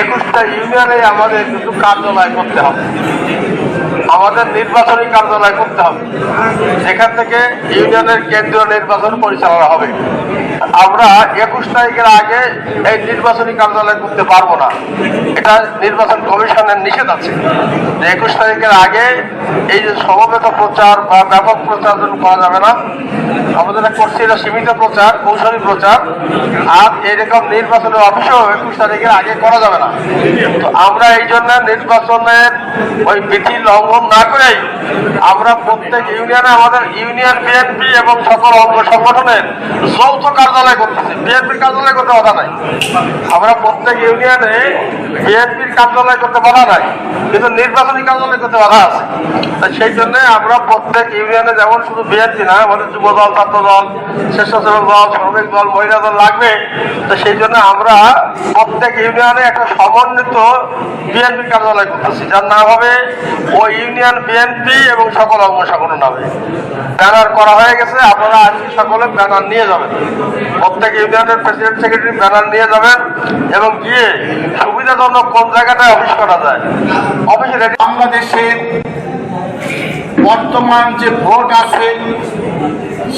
একুশটা ইউনিয়নে আমাদের কিছু কার্যালয় করতে হবে। আমাদের নির্বাচনী কার্যালয় করতে হবে। সেখান থেকে ইউনিয়নের কেন্দ্রীয় নির্বাচন পরিচালনা হবে। আমরা একুশ তারিখের আগে এই নির্বাচনী কার্যালয় করতে পারব না। এটা নির্বাচন কমিশনের নিষেধ আছে। যে একুশ তারিখের আগে এই যে সমবেত প্রচার বা ব্যাপক প্রচার করা যাবে না আমাদের করছি এটা সীমিত প্রচার, কৌশলী প্রচার, আর এরকম নির্বাচনের অফিসও একুশ তারিখের আগে করা যাবে না। তো আমরা এই জন্য নির্বাচনের ওই বিধি লঙ্ঘন না করেই আমরা প্রত্যেক ইউনিয়নে আমাদের ইউনিয়ন বিএনপি এবং সকল অঙ্গ সংগঠনের যৌথ কার্যালয় করতেছি। বিএনপির কার্যালয় করতে বাধা নাই। আমরা প্রত্যেক ইউনিয়নে বিএনপির কার্যালয় করতে বাধা নাই, কিন্তু নির্বাচনী কার্যালয় করতে বাধা আছে। সেই জন্য আমরা প্রত্যেক ইউনিয়নে যেমন শুধু বিএনপি না, আমাদের যুব দল ছাত্র দল স্বেচ্ছাসেবক দল, শ্রমিক দল, মহিলা দল লাগবে। তো সেই জন্য আমরা প্রত্যেক ইউনিয়নে একটা সমন্বিত বিএনপি কার্যালয় করতেছি। যার নাম হবে ও ইউনিয়ন বিএনপি এবং সকল অঙ্গ সংগঠন হবে ব্যানার করা হয়ে গেছে, আপনারা আজকে সকলে ব্যানার নিয়ে যাবেন। প্রত্যেক ইউনিয়নের প্রেসিডেন্ট সেক্রেটারি ব্যানার নিয়ে যাবেন এবং গিয়ে সুবিধাজনক কোন জায়গাটায় অফিস করা যায়, অফিসে বাংলাদেশের বর্তমান যে ভোট আছে,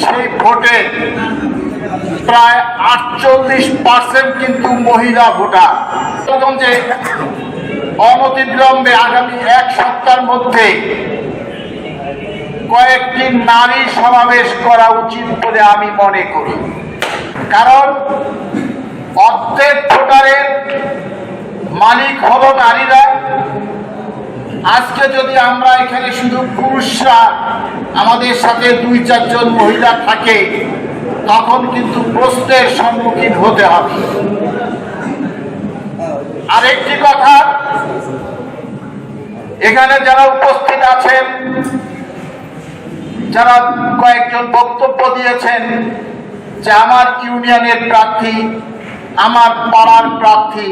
সেই ভোটে প্রায় আটচল্লিশ পার্সেন্ট কিন্তু মহিলা ভোটার। যে অনতিবিলম্বে আগামী এক সপ্তাহের মধ্যে কয়েকটি নারী সমাবেশ করা উচিত বলে আমি মনে করি। কারণ অর্ধেক ভোটারের মালিক হলো নারীরা। আজকে যদি আমরা এখানে শুধু পুরুষরা আমাদের সাথে দুই, চারজন মহিলা থাকে, তখন কিন্তু প্রশ্নের সম্মুখীন হতে হবে। আরেকটি কথা এখানে যারা উপস্থিত আছেন, যারা কয়েকজন বক্তব্য দিয়েছেন যে আমার ইউনিয়নের প্রার্থী, আমার পাড়ার প্রার্থী,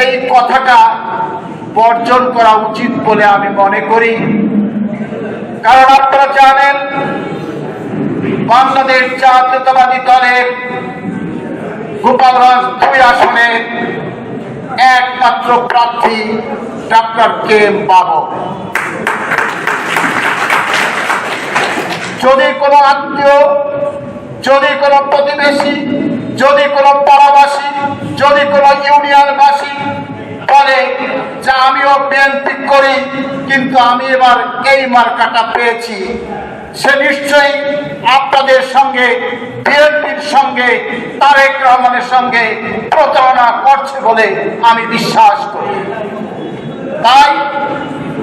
এই কথাটা বর্জন করা উচিত বলে আমি মনে করি। কারণ আপনারা জানেন, বাংলাদেশ জাতীয়তাবাদী দলের গোপালগঞ্জ দুই আসনে একমাত্র প্রার্থী ডাক্তার কে এম যদি কোনো আত্মীয়, যদি কোনো প্রতিবেশী, যদি কোনো পাড়াবাসী, যদি কোনো ইউনিয়নবাসী বলে যে আমিও বিএনপি করি, কিন্তু আমি এবার এই মার্কাটা পেয়েছি, সে নিশ্চয়ই আপনাদের সঙ্গে, বিএনপির সঙ্গে, তারেক রহমানের সঙ্গে প্রতারণা করছে বলে আমি বিশ্বাস করি। তাই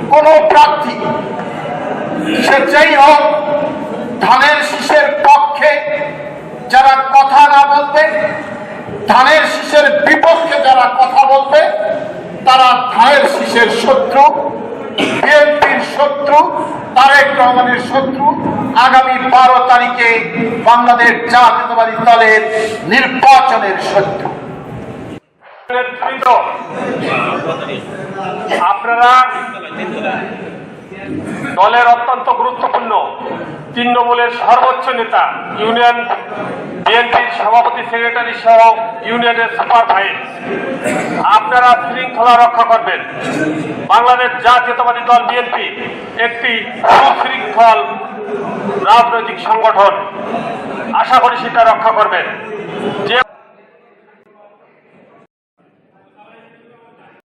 কোনো প্রার্থী, সে যেই হোক, ধানের শীষের পক্ষে যারা কথা না বলবে ধানের শীষের বিপক্ষে যারা কথা বলবে তারা ধানের শীষের শত্রু। শত্রু তারেক রহমানের শত্রু আগামী বারো তারিখে বাংলাদেশ জাতীয়তাবাদী দলের নির্বাচনের শত্রু। আপনারা দলের অত্যন্ত গুরুত্বপূর্ণ তৃণমূলের সর্বোচ্চ নেতা ইউনিয়ন বিএনপির সভাপতি, সেক্রেটারি সহ ইউনিয়নের সুপার ভাইস আপনারা শৃঙ্খলা রক্ষা করবেন। বাংলাদেশ জাতীয়তাবাদী দল বিএনপি একটি সুশৃঙ্খল রাজনৈতিক সংগঠন। আশা করি সেটা রক্ষা করবেন। যে